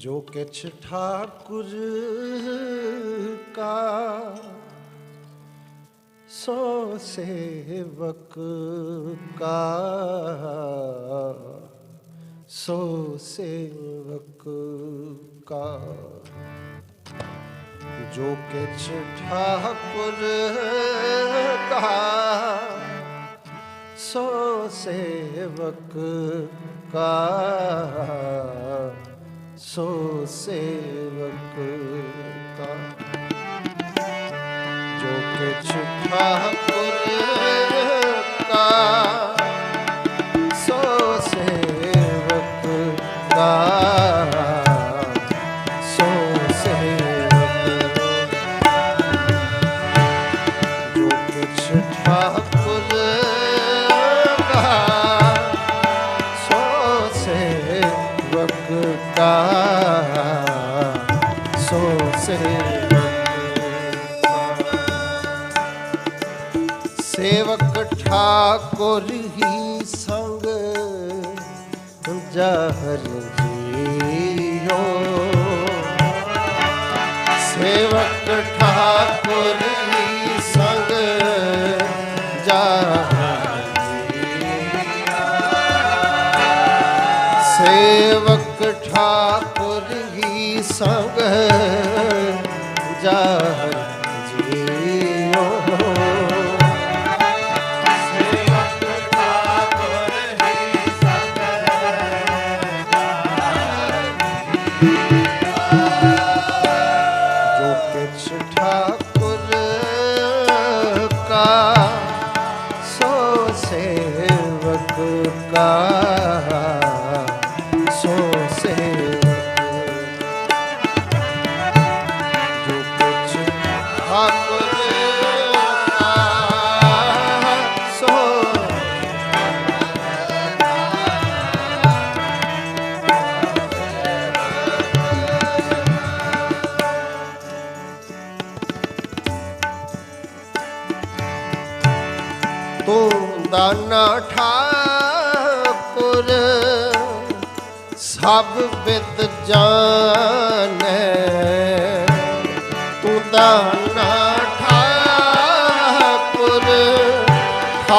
ਜੋ ਕਿਛ ਠਾਕੁਰ ਕਾ, ਸੋ ਸੇਵਕ ਕਾ, ਸੋ ਸੇਵਕ ਕਾ। ਜੋ ਕਿਛ ਠਾਕੁਰ ਕਾ, ਸੋ ਸੇਵਕ ਕਾ। ਸੋ ਸੇਵਕ ਕਾ ਜੋ ਕਿਛ ਠਾਕੁਰ ਕਾ ਸੋ ਸੇਵਕ ਕਾ ਸੋ ਠਾਕੁਰ ਹੀ ਸੰਗ ਜਹਰ ਜੀਓ ਸੇਵਕ ਠਾਕੁਰ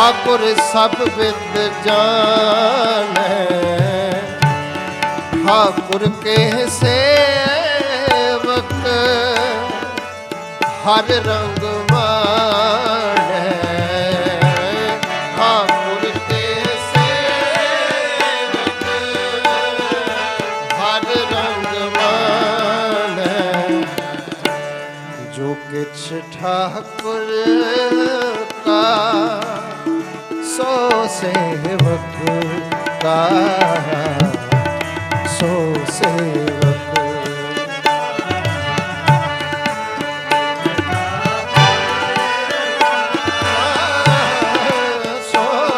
ਠਾਕੁਰ ਸਭ ਵਿਦ ਜਾਣੈ। ਠਾਕੁਰ ਕੇ ਸੇਵਕ ਹਰ ਰੰਗ ਮਾਣੈ। ਠਾਕੁਰ ਕੇ ਸੇਵਕ ਹਰ ਰੰਗ ਮਾਣੈ। ਜੋ ਕਿਛ ਠਾਕੁਰ ਕਾ ਸੋ ਸੇਵਕ ਕਾ ਸੋ ਸੇਵਕ ਸੋ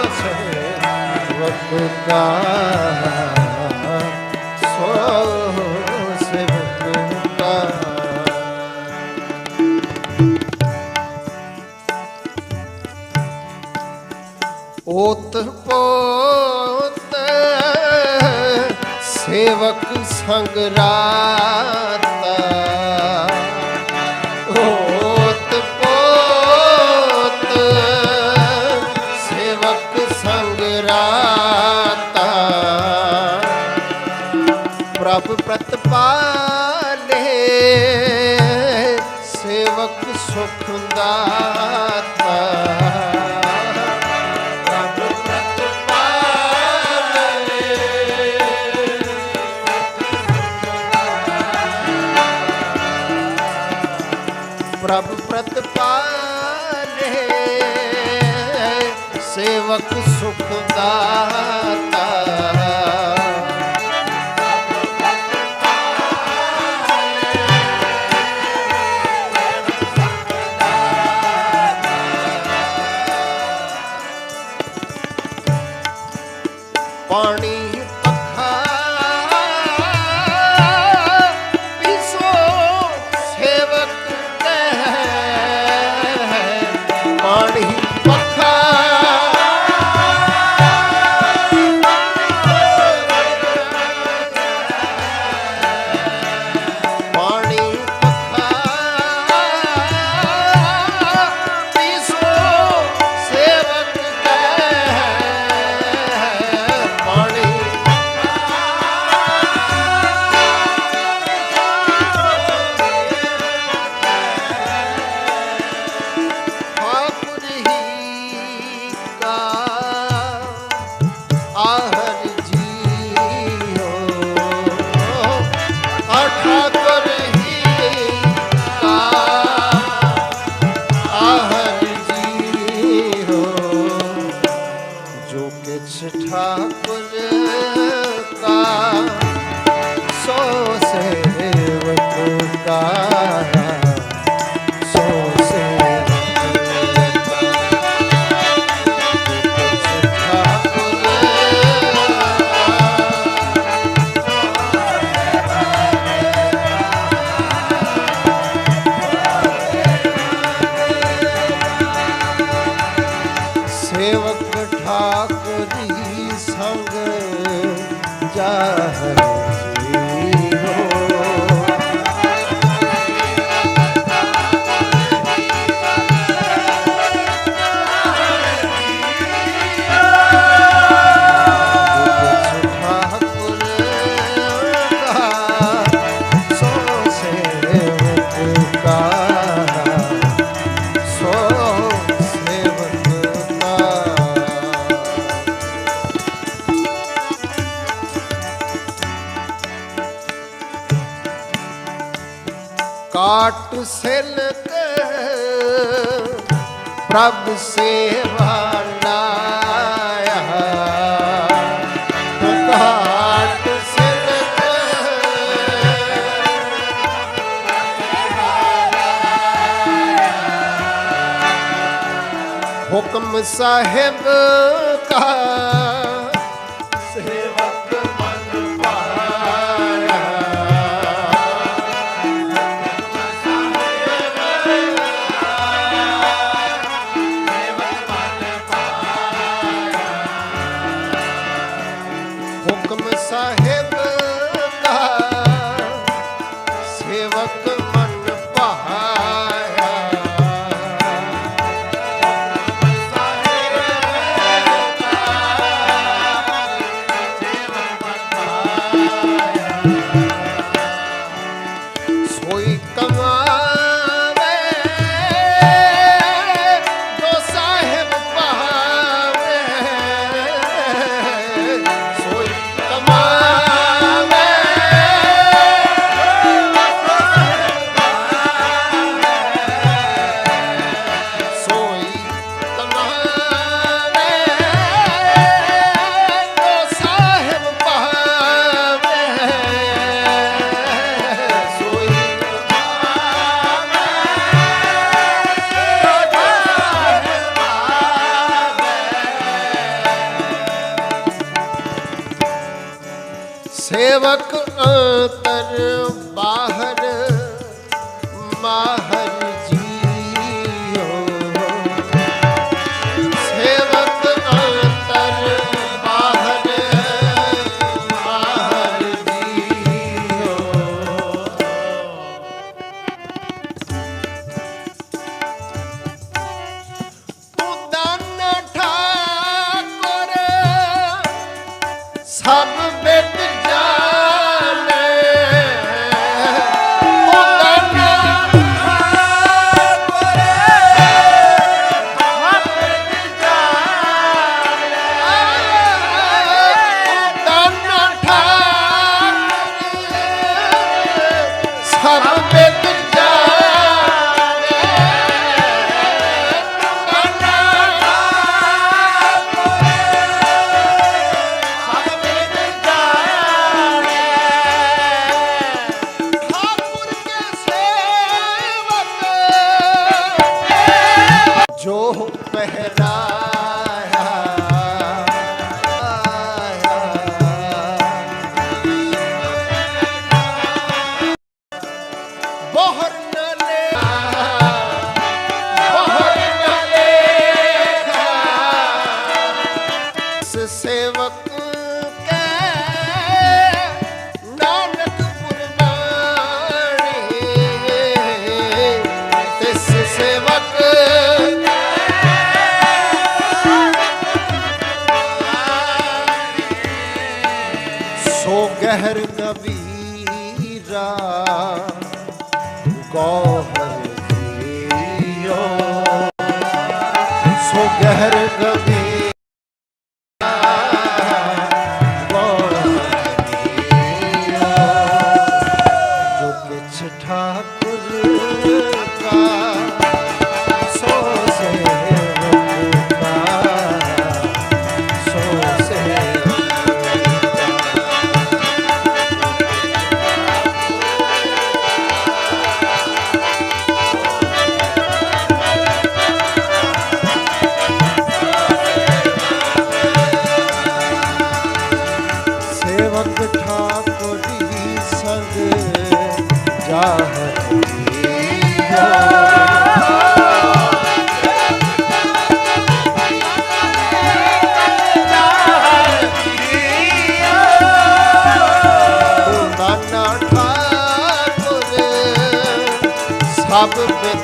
ਓਤ ਪੋਤ ਸੇਵਕ ਸੰਗ ਰਾਤਾ। ਓਤ ਪੋਤ ਸੇਵਕ ਸੰਗ ਰਾਤਾ। ਪ੍ਰਭ ਪ੍ਰਤਪਾ ਪ੍ਰਭ ਪ੍ਰਤਪਾਲੇ। ਸੇਵਕ ਸੁਖ ਦਾਤਾ। ਪ੍ਰਭ ਸੇਵਾ ਹੁਕਮ ਸਾਹਿਬ ਕਾ ਸੋ ਗਹਿਰ आप पे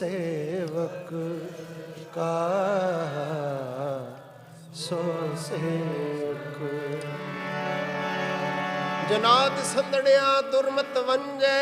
ਸੇਵਕ ਕਾ ਸੋ ਸੇਵਕ। ਜਨਾਦ ਸੰਦੜਿਆ ਦੁਰਮਤ ਵੰਜੈ।